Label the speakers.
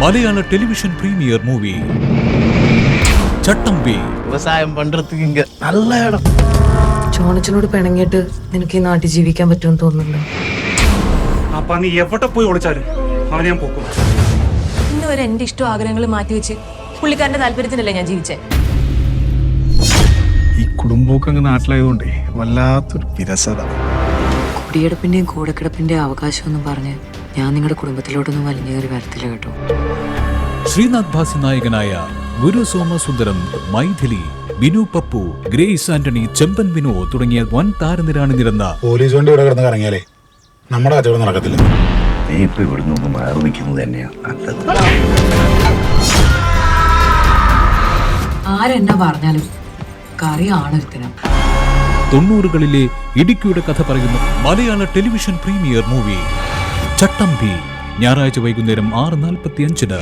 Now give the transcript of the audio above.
Speaker 1: മലയാള television premier movie.
Speaker 2: ചട്ടമ്പി. വ്യവസായം പണ്ടെടുത്തെങ്കിൽ നല്ല ഇടം.
Speaker 3: ചോണച്ചനോട് പിണങ്ങിയിട്ട് നിനക്ക് ഈ നാട്ടിൽ ജീവിക്കാൻ പറ്റുമെന്ന് തോന്നുന്നുണ്ടോ?
Speaker 4: അപ്പൊ നീ എവിടെ പോയി ഒളിച്ചാലും അവനെ ഞാൻ പോക്കും.
Speaker 5: ഇന്ന് വരെ എന്റെ ഇഷ്ടവും ആഗ്രഹങ്ങളും മാറ്റിവെച്ച് പുള്ളിക്കാരന്റെ താല്പര്യത്തിനല്ലേ ഞാൻ ജീവിച്ചേ?
Speaker 6: ഈ കുടുംബമൊക്കെ അങ്ങ് നാട്ടിലായതുകൊണ്ടേ വല്ലാത്തൊരു വിരസത.
Speaker 3: കുടിയെടുപ്പിന്റെയും കൂടക്കിടപ്പിന്റെയും അവകാശം എന്ന് പറഞ്ഞ് ഞാൻ നിങ്ങളുടെ കുടുംബത്തിലോട്ടൊന്നും വലിഞ്ഞേറി വരത്തില്ല കേട്ടോ.
Speaker 1: ശ്രീനാഥ് ഭാസി നായകനായ ഗുരു സോമസുന്ദരം മൈഥിലി ബിനു പപ്പു ഗ്രേസ് ആന്റണി ചെമ്പൻ ബിനു തുടങ്ങിയ വൻ താരനിരാണ് നിരന്ന
Speaker 7: പോലീസ് വണ്ടി ഇവിടെ കിടന്ന് കറങ്ങിയാലേ? നമ്മുടെ കച്ചവടം നടക്കത്തില്ല.
Speaker 2: നീ ഇപ്പൊ ഇവിടെ നിന്ന് മാറി നിൽക്കുന്നത് തന്നെയാണ് നല്ലത്.
Speaker 3: ആരെന്നാ പറഞ്ഞാലും കറി ആണൊരുത്തനം
Speaker 1: തൊണ്ണൂറുകളിലെ ഇടുക്കിയുടെ കഥ പറയുന്ന മലയാള ടെലിവിഷൻ പ്രീമിയർ മൂവി. ചട്ടമ്പി. ഞായറാഴ്ച വൈകുന്നേരം ആറ് നാൽപ്പത്തി അഞ്ചിന്